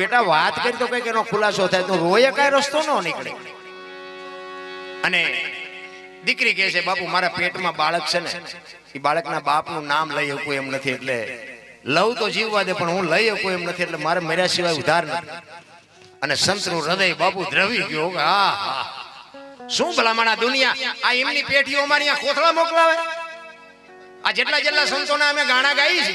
બેટા, વાત કરી તો કંઈક એનો ખુલાસો થાય. તો રોયે કઈ રસ્તો ન નીકળે. અને દીકરી કહે છે, બાપુ, મારા પેટમાં બાળક છે ને, એ બાળકના બાપનું નામ લઈ શકું એમ નથી, એટલે લવ તો જીવવા દે, પણ હું લઈ શકું એમ નથી, એટલે મારે મર્યા સિવાય ઉધાર નથી. અને સંતનું હૃદય, બાપુ, દ્રવી ગયો કે હા હા શું ભલામણ દુનિયા? આ એમની પેઠીઓ અહીંયા કોથળા મોકલાવે? આ જેટલા જેટલા સંતોના અમે ગાણા ગાઈ છે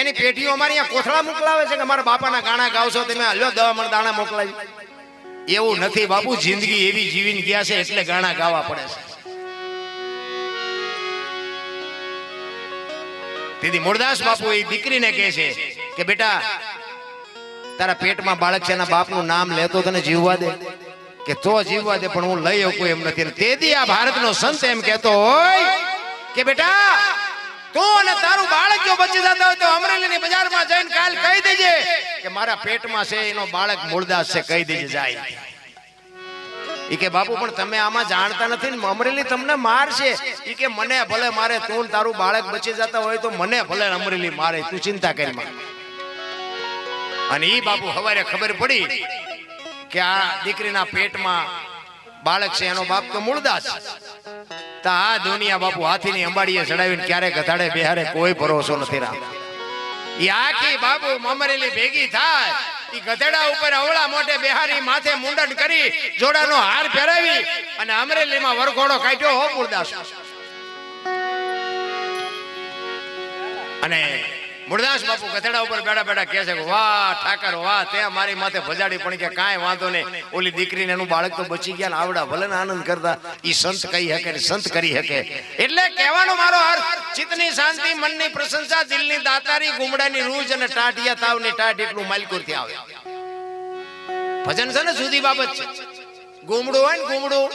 એની પેઢીઓ અમારી અહીંયા કોથળા મોકલાવે છે કે મારા બાપાના ગાણા ગાવશો તમે લ્યો દવા મણ દાણા મોકલાવી. એવું નથી બાપુ જિંદગી એવી જીવીને ગયા છે એટલે ગાણા ગાવા પડે છે. તેથી મુરદાસ બાપુ એ દીકરીને કહે છે કે બેટા તારા પેટમાં બાળક છે એના બાપનું નામ લેતો તને જીવવા દે. કે તો જીવવા દે પણ હું લઈ શકું એમ નથી. તેથી આ ભારતનો સંત એમ કહેતો હોય કે બેટા તું તારું બાળક બચી જતા હોય તો મારા અમરેલી તમને મારશે. ઈ કે, મને ભલે મારે તું તારું બાળક બચી જતા હોય તો મને ભલે અમરેલી મારે, તું ચિંતા કરી માં અને ઈ બાપુ હવારે ખબર પડી કે આ દીકરીના પેટમાં બાળક છે, એનો બાપ તો મૂળદાસ તો આ દુનિયા બાપુ હાથીની અંબાડીએ ચડાવીને ક્યારે ગધાડે બેહારે કોઈ ભરોસો નથી રામ. ઈ આખી બાપુ મમરેલી ભેગી થાય. એ ગધેડા ઉપર અવળા મોટે બેહારી માથે મુંડન કરી જોડાનો હાર પહેરાવી અને અમરેલીમાં વરઘોડો કાઢ્યો હો મુરદાસ અને મુરદાસ બાપુ ગધેડા ઉપર બેડા બેડા કહે છે વાહ, ઠાકર, વાહ, તે મારી માથે ભજાડી પણ કે કાંઈ વાંધો નહીં. ઓલી દીકરીને એનું બાળક તો બચી ગયા આવડા ભલે આનંદ કરતા. એ સંત કહી શકે સંત કરી શકે. એટલે કહેવાનો મારો અર્થ, ચિત્તની શાંતિ, મનની પ્રશંસા, દિલની દાતારી, ગુમડાની રૂજ અને ટાઢિયા તાવની ટાઢ એટલું માલકુરથી આવે. ભજન છે ને જુદી બાબત છે. ગુમડું હોય ને ગુમડું,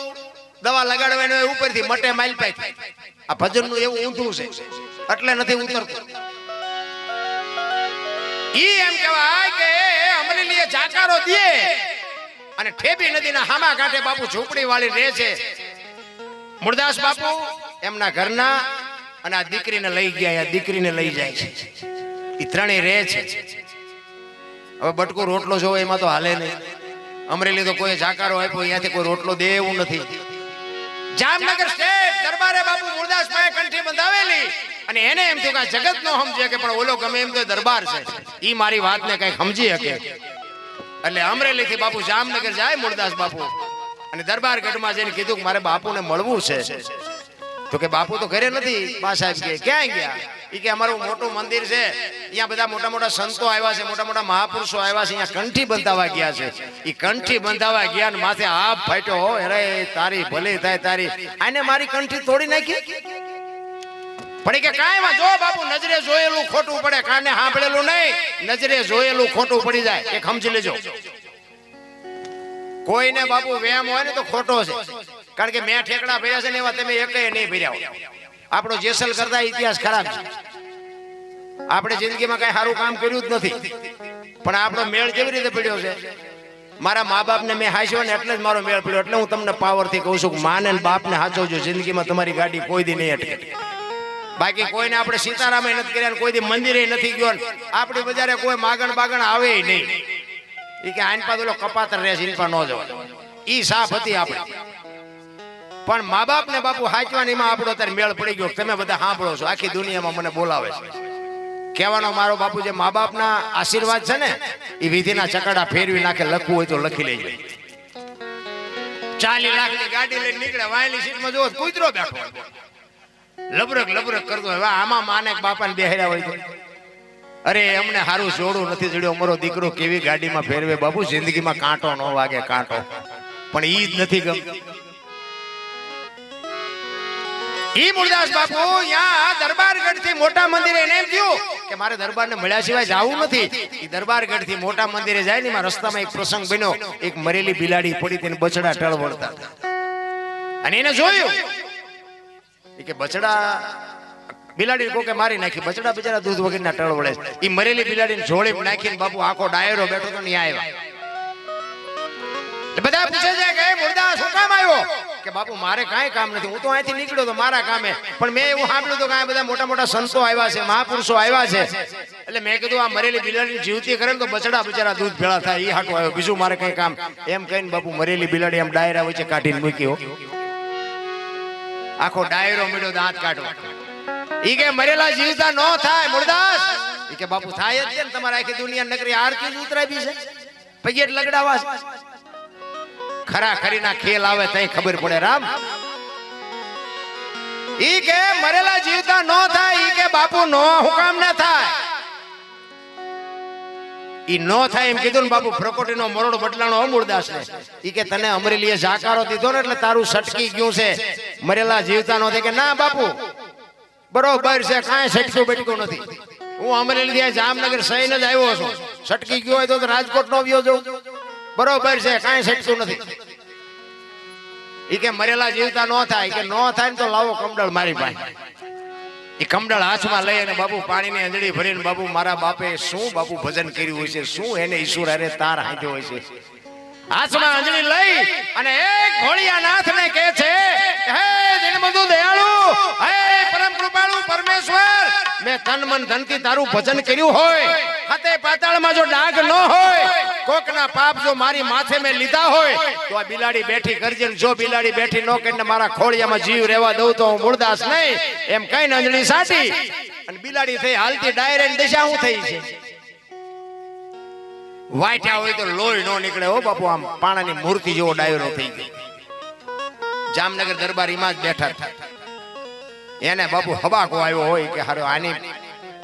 દવા લગાડવાનું ઉપરથી મટે માઇલ પાઈ આ ભજનનું એવું ઊંધું છે. એટલે નથી ઉતરતું. એમ કહેવાય કે અમરેલીએ જાકારો દે અને ઠેબી નદીના હામા કાંઠે બાપુ ઝૂંપડી વાળી રહે છે. મુરદાસ બાપુ એમના ઘરના અને આ દીકરીને લઈ ગયા, આ દીકરીને લઈ જાય છે. એ ત્રણેય રહે છે. હવે બટકો રોટલો જોવો, એમાં તો હાલે નહીં. અમરેલી તો કોઈ જાકારો આપ્યો, અહીંયાથી કોઈ રોટલો દે એવું નથી. જામનગર સ્ટેટ દરબારે બાપુ મુરદાસ પાસે કંઠી બંધાવેલી. અને એને એમ થયું કે જગત નો સમજે કે પણ ઓલો ગમે એમ તો દરબાર છે. ઈ મારી વાતને કઈ સમજી શકે. એટલે અમરેલી થી બાપુ જામનગર જાય મુરદાસ બાપુ. અને દરબાર ગઢમાં જઈને કીધું કે મારે બાપુને મળવું છે. તો કે બાપુ તો ઘરે નથી. બા સાહેબ કે, ક્યાં ગયા? એ કે, અમારું મોટું મંદિર છે. અહીંયા બધા મોટા મોટા સંતો આવ્યા છે મોટા મોટા મહાપુરુષો આવ્યા છે અહીંયા કંઠી બંધાવા ગયા છે. એ કંઠી બંધાવા ગયા ને માથે આપ ફાટ્યો, હો અરે તારી ભલે થાય, તારી. આને મારી કંઠી તોડી નાખી? પડી કે, કાંઈ જો બાપુ, નજરે જોયેલું ખોટું પડે, કાને સાંભળેલું નહીં. નજરે જોયેલું ખોટું પડી જાય. એ સમજી લેજો. કોઈને બાપુ વ્યાયામ હોય ને તો ખોટો છે. કારણ કે મેં ઠેકડા ભર્યા છે ને એવા તમે એકે નહીં ભર્યા આપણો જેસલ કરતા ઇતિહાસ ખરાબ છે. આપણે જિંદગીમાં કઈ સારું કામ કર્યું જ નથી. પણ આપણો મેળ કેવી રીતે પડ્યો છે? મારા મા બાપને મેં હાસ્યો ને એટલે જ મારો મેળ પડ્યો. એટલે હું તમને પાવરથી કહું છું કે માને બાપને હાચવજો. જિંદગીમાં તમારી ગાડી કોઈ દી નહીં અટકે. બાકી કોઈને આપણે સીતારામે નથી કર્યા કોઈ દી મંદિરે નથી ગયો આપણે બજારે કોઈ માગણ બાગણ આવે નહીં. એ કે આઈન પાસે કપાતર રહે છે પાસે ન જવા ઈ સાફ હતી આપણે. પણ મા બાપ ને બાપુ હાચવાનીમાં આપણો અત્યારે મેળ પડી ગયો. તમે બધા સાંભળો છો. આખી દુનિયામાં મને બોલાવે છે. કહેવાનો મારો બાપુ જે મા બાપના આશીર્વાદ છે ને, એ વિધિના ચકડા ફેરવી નાખે, લખવું હોય તો લખી લેજો. ચાલી લાખની ગાડી લઈને નીકળે, વાયલી સીટમાં તો કૂતરો બેઠો લબરક લબરક કરતો હોય. આમાં માને બાપાને બેહર્યા હોય તો. અરે, અમને સારું જોડું નથી જોડ્યો. અમારો દીકરો કેવી ગાડીમાં ફેરવે? બાપુ, જિંદગીમાં કાંટો ન વાગે, કાંટો. પણ ઈ જ નથી ગમતું. મરેલી બિલાડી પડી તેને બચડા ટળવળતા અને એને જોયું. કે બચડા બિલાડી કોકે મારી નાખી. બચડા બિચારા દૂધ વગરના ટળ વળે છે. ઈ મરેલી બિલાડીને જોડે નાખીને બાપુ આખો ડાયરો બેઠો તો નહીં આવ્યા. બધા પૂછે છે કે કે બાપુ, મારે કાંઈ કામ નથી. હું તો અહીંથી નીકળ્યો તો મારા કામે. પણ મેં એવું સાંભળ્યું હતું કે બધા મોટા મોટા સંતો આવ્યા છે, મહાપુરુષો આવ્યા છે. એટલે મેં કીધું, આ મરેલી બિલાડી જીવતી કરે ને તો બચડા બચારા દૂધ ભેળા થાય એ હાટું આવ્યો. બીજું મારે કઈ કામ. એમ કહીને બાપુ, મરેલી બિલાડી એમ ડાયરા વચ્ચે કાઢીને મૂક્યો. આખો ડાયરો મળ્યો દાંત કાઢવા ઈ કે મરેલા જીવતા ન થાય, મુરદાસ. ઈ કે બાપુ, થાય જ છે ને તમારે આખી દુનિયા નકરી આરતી જ ઉતરાવી છે. પગેટ લગડાવા છે. ખરા ખરીના ખેલ આવે તઈ ખબર પડે, રામ. ઈ કે મરેલા જીવતા નો થાય, ઈ કે બાપુ નો હુકામ ના થાય. ઈ નો થાય એમ કીધું ને બાપુ પ્રકોટીનો મરોડ બટલાનો અમૂળદાસ ને. ઈ કે તને અમરેલીએ જાકારો દીધો ને એટલે તારું સટકી ગયું છે. મરેલા જીવતા નો થાય કે, ના, બાપુ, બરોબર છે, કાંઈ સટક્યું બેટક્યું નથી. હું અમરેલી જામનગર સહીને જ આવ્યો છું. સટકી ગયો હોય તો રાજકોટ નો આવ્યો જઉં. બરોબર છે, કાંઈ સટક્યું નથી. ઈ કે મરેલા જીવતા ન થાય, કે ન થાય ને તો લાવો કમડળ મારી પાસે. એ કમડળ હાથમાં લઈ અને બાપુ પાણીની અંજળી ભરીને બાપુ મારા બાપે શું બાપુ ભજન કર્યું હોય છે, શું એને ઈશ્વર અરે તાર હાંધ્યો હોય છે. હાથમાં અંજળી લઈ અને એક ભોળિયા નાથને કહે છે, હે દીનબંધુ દયાળુ, હે પરમ કૃપાળુ પરમેશ્વર, મેં તન મન ધનથી તારું ભજન કર્યું હોય. હાથે પાતાળમાં જો ડાઘ ન હોય કોકના પાપ જો મારી માથે મેં લીધા હોય, તો આ બિલાડી બેઠી કરજે જો બિલાડી બેઠી ન કરીને મારા ખોળિયામાં જીવ રહેવા દઉં તો હું મૂળદાસ નહીં. એમ કઈ નજણી સાટી અને બિલાડી થઈ હાલતી ડાયરેક્ટ દિશા હું થઈ છે? વાટ્યા હોય તો લોહી નો નીકળે હો બાપુ, આમ પાણાની મૂર્તિ જેવો ડાયરો થઈ ગયો. જામનગર દરબારીમાં જ બેઠા. એને બાપુ હબાકો આવ્યો હોય કે હારો આની,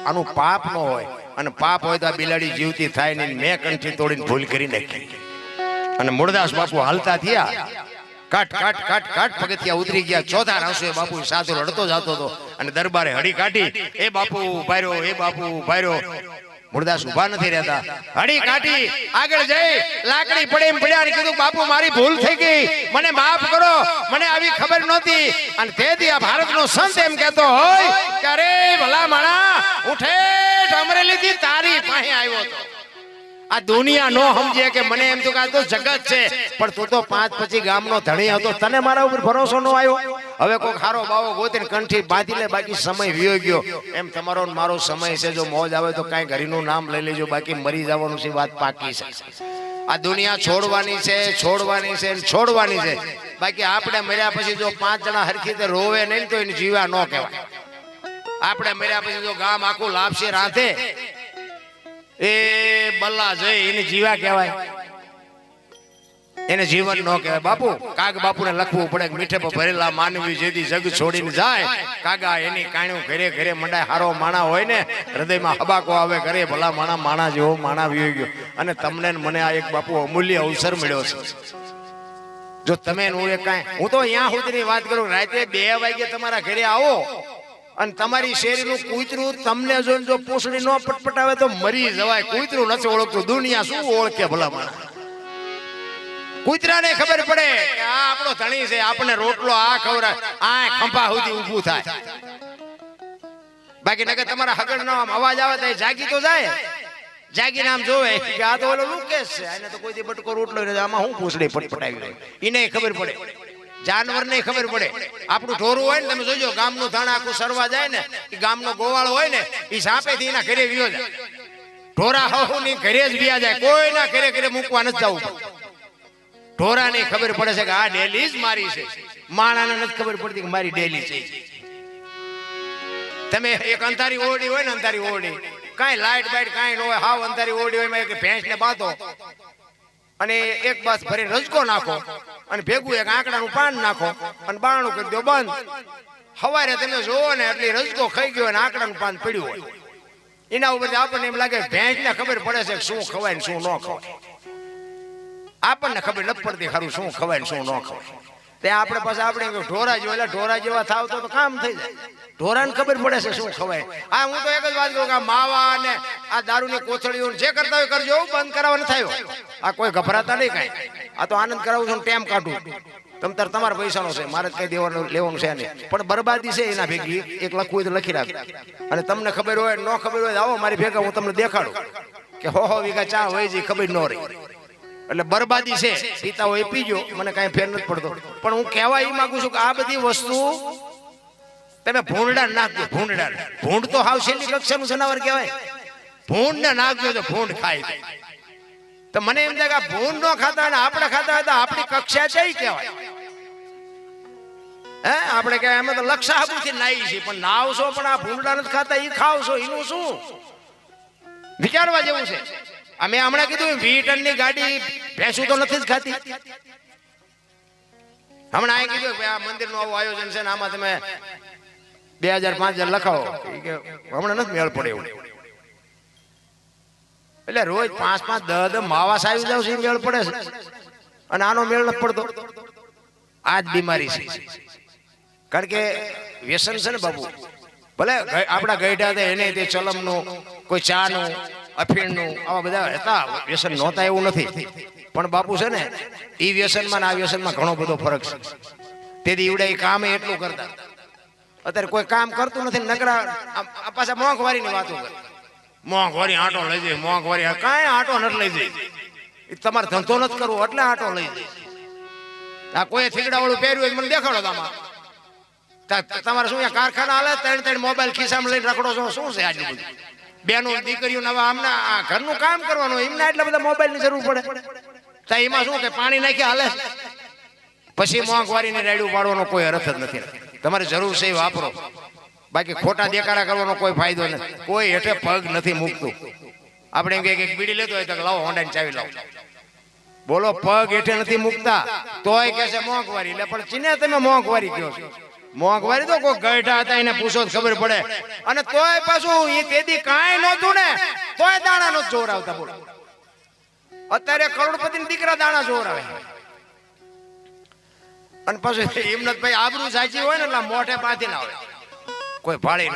આનું પાપ ન હોય. અને પાપ હોય તો બિલાડી જીવતી થાય નહીં. મેં કંઠી તોડીને ભૂલ કરી નાખી. અને મૂળદાસ બાપુ હાલતા થયા. કાટ કાટ કાટ કાટ પગથિયા ઉતરી ગયા. ચોથા રાસો બાપુ સાધુ રડતો જતો હતો અને દરબારે હડી કાઢી. એ બાપુ ભાર્યો એ બાપુ ભાર્યો મૂળદાસ ઊભા નથી રહેતા. હડી કાઢી. આગળ જઈ. લાકડી પડે એમ પડ્યા કીધું, બાપુ, મારી ભૂલ થઈ ગઈ. મને માફ કરો. મને આવી ખબર નહોતી. અને તેથી આ ભારતનો સંત એમ કહેતો હોય, કે અરે, ભલા માણા હું ઠેઠ અમરેલીથી તારી પાસે આવ્યો હતો આ દુનિયા નો સમજે કે મને એમ તો કે જગત છે, પણ તું તો પાંચ પછી ગામનો ધણી હતો, તને મારા ઉપર ભરોસો નો આવ્યો? હવે કોઈ ખારો બાવો ગોતીને કંઠી બાંધી લે બાકી સમય વિયો ગયો. એમ તમારો મારો સમય છે, જો મોજ આવે તો કાંઈ ઘરીનું નામ લઈ લેજો, બાકી મરી જવાનું છે, વાત પાકી છે. આ દુનિયા છોડવાની છે છોડવાની છે છોડવાની છે. બાકી આપણે મર્યા પછી જો પાંચ જણા હરખી રોવે નહીં તો એને જીવા ન કહેવાય. આપણે મર્યા પછી જો ગામ આખું લાભશે રાંધે. એ બલ્લા જઈ એને જીવા કહેવાય. એને જીવન ન કહેવાય. બાપુ, કાગ બાપુને લખવું પડે મીઠે ભરેલા માનવી જેથી જગ છોડીને જાય. કાગા એની કાણ્યું ઘરે ઘરે મંડાય. હારો માણા હોય ને, હૃદયમાં હબાકો આવે ઘરે, ભલા માણા માણા જેવો માણા વિયો ગયો. અને તમને મને આ એક બાપુ અમૂલ્ય અવસર મળ્યો છે. જો તમે હું એ કાંઈ હું તો અહીંયા સુધીની વાત કરું, રાતે બે વાગે તમારા ઘરે આવો. અને તમારી શેરીનું કૂતરું તમને જોઈને જો પૂછડી ન પટપટાવે તો મરી જવાય. કૂતરું નથી ઓળખતું. દુનિયા શું ઓળખે ભલા માણસ કૂતરાને ખબર પડે કે આ આપણો ધણી છે. આપણને રોટલો આ ખબર આ ખંભા સુધી ઊભું થાય. બાકી નગર તમારા હગડનો આમ અવાજ આવે તો જાગી તો જાય. જાગીને આમ જોવે કે આ તો ઓલો લુકેશ છે. આને તો કોઈ બટકો રોટલો આમાં હું પૂંછડી પટપટાવી એને ખબર પડે. જાનવરને ખબર પડે. આપણું ઢોરું હોય ને, તમે જોજો, ગામનું ધાણ આખું સરવા જાય ને એ ગામનો ગોવાળો હોય ને એ સાપેથી એના ઘરે વિયો જાય. ઢોરા હહુ ની ઘરે જ વિયા જાય. કોઈના ઘરે ઘરે મૂકવા નથી જવું. ઢોરાને ખબર પડે છે કે આ ડેલી જ મારી છે. માણાને નથી ખબર પડતી કે મારી ડેલી છે. તમે એક અંધારી ઓરડી હોય ને, અંધારી ઓરડી. કાંઈ લાઈટ બાઈટ કાંઈ ન હોય, હાવ અંધારી ઓરડી હોય એક ભેંસને બાંધો અને એક બસ ફરી રજકો નાખો. અને ભેગું એક આંકડાનું પાન નાખો અને બારણું કરી દો, બંધ. સવારે તમે જોવો ને એટલે રજકો ખાઈ ગયો અને આંકડાનું પાન પડ્યું હોય. એના ઉપર આપણને એમ લાગે ભેંસને ખબર પડે છે શું ખવાય શું ન ખવાય. આપણને ખબર નથી પડતી ખરું શું ખવાય શું ન ખવાય. તે આપણે પછી આપણે ઢોરા જેવા, એટલે ઢોરા જેવા થાવ તો કામ થઈ જાય. ઢોરાને ખબર પડે છે શું ખવાય. આ હું તો એક જ વાત કહું કે માવા અને આ દારૂની કોથળીઓ જે કરતા હોય કરજો બંધ કરાવવા નથી થયો આ કોઈ ગભરાતા નહીં કાંઈ. આ તો આનંદ કરાવું છું ટેમ કાઢું. તમ તાર તમારા પૈસાનો છે, મારે કઈ દેવાનું, લેવાનું છે નહીં. પણ બરબાદી છે એના ભેગી, એક લખવું હોય તો લખી રાખ અને તમને ખબર હોય, ન ખબર હોય આવો મારી ભેગા, હું તમને દેખાડું. કે હો હો, વીઘા, ચા હોય જે ખબર ન રહી. એટલે બરબાદી છે. પિતાઓ એ પીજો, મને કાંઈ ફેર નથી પડતો. પણ હું કહેવા એ માંગુ છું કે આ બધી વસ્તુ તમે ભૂંડડા નાખજો ભૂંડડા. ભૂંડ તો હાવ છેલ્લી કક્ષાનું જનાવર કહેવાય. ભૂંડ ને નાખજો તો ભૂંડ ખાય. તો મને એમ થાય કે ભૂંડ નો ખાતા અને આપણે ખાતા હતા આપણી કક્ષા છે કહેવાય. હે? આપણે કહેવાય, અમે તો લક્ષાબુથી નાઈ છીએ, પણ નાવશો, પણ આ ભૂંડા નથી ખાતા એ ખાવશો એનું શું? વિચારવા જેવું છે. અમે હમણાં કીધું વી ટનની ગાડી ભેંસું તો નથી જ ખાતી. હમણાં અહીં કીધું આ મંદિરનું આવું આયોજન છે ને આમાં તમે બે હજાર, પાંચ હજાર લખાવો. હમણાં નથી મેળ પડે એવું. એટલે રોજ પાંચ પાંચ દસ દસ માવાસ આવી જાવ છે મેળ પડે છે. અને આનો મેળ નથી પડતો. આ જ બીમારી છે. કારણ કે વ્યસન છે ને બાબુ ભલે આપણા ગઈઢા એને તે ચલમનું, કોઈ ચાનું અફીણનું આવા બધા હતા વ્યસન નહોતા એવું નથી. પણ બાપુ છે ને એ વ્યસનમાં ને આ વ્યસનમાં ઘણો બધો ફરક છે. તેથી ઈવડે એ કામ એટલું કરતા. અત્યારે કોઈ કામ કરતું નથી નકરા પાછા મોંઘવારીની વાતો કરે. મોંઘવારી આટો લઈ જાય મોંઘવારી કાંઈ આટો નથી લઈ જાય. તમારે ધંધો નથી કરવો એટલે આટો લઈ જાય. આ કોઈ થીગડાવાળું પહેર્યું મને દેખાડો તમારે તા- તમારે શું કારખાના હાલે? ત્રણ ત્રણ મોબાઈલ ખિસ્સામાં લઈને રખડો છો શું છે આટલું બધું? બેનો દીકરીઓ નવા આમના આ ઘરનું કામ કરવાનું, એમને એટલા બધા મોબાઈલની જરૂર પડે. તો એમાં શું કે પાણી નાખી હાલે. પછી મોંઘવારીને રેડું પાડવાનો કોઈ અર્થ જ નથી. તમારે જરૂર છે વાપરો. બાકી ખોટા દેકારા કરવાનો કોઈ ફાયદો નથી. કોઈ હેઠે પગ નથી મૂકતું. આપણે એમ કે બીડી લેતો હોય તો લાવો હોન્ડાની ચાવી લાવો. બોલો, પગ હેઠે નથી મૂકતા, તોય કે છે મોંઘવારી. એટલે પણ ચીને તમે મોંઘવારી કહો છો. મોંઘવારી તો કોઈ ગઈઠા હતા, એને પૂછો ખબર પડે. અને તોય પાછું એ તેથી કાંઈ નહોતું ને, તોય દાણા નો જોર આવતા બોલો. અત્યારે કરોડપતિ દીકરા દાણા જોર આવે. અને પછી પાછું હિંમતભાઈ આબરૂ સાચી હોય ને એટલે મોઢે પાથી ના હોય કોઈ ભાળી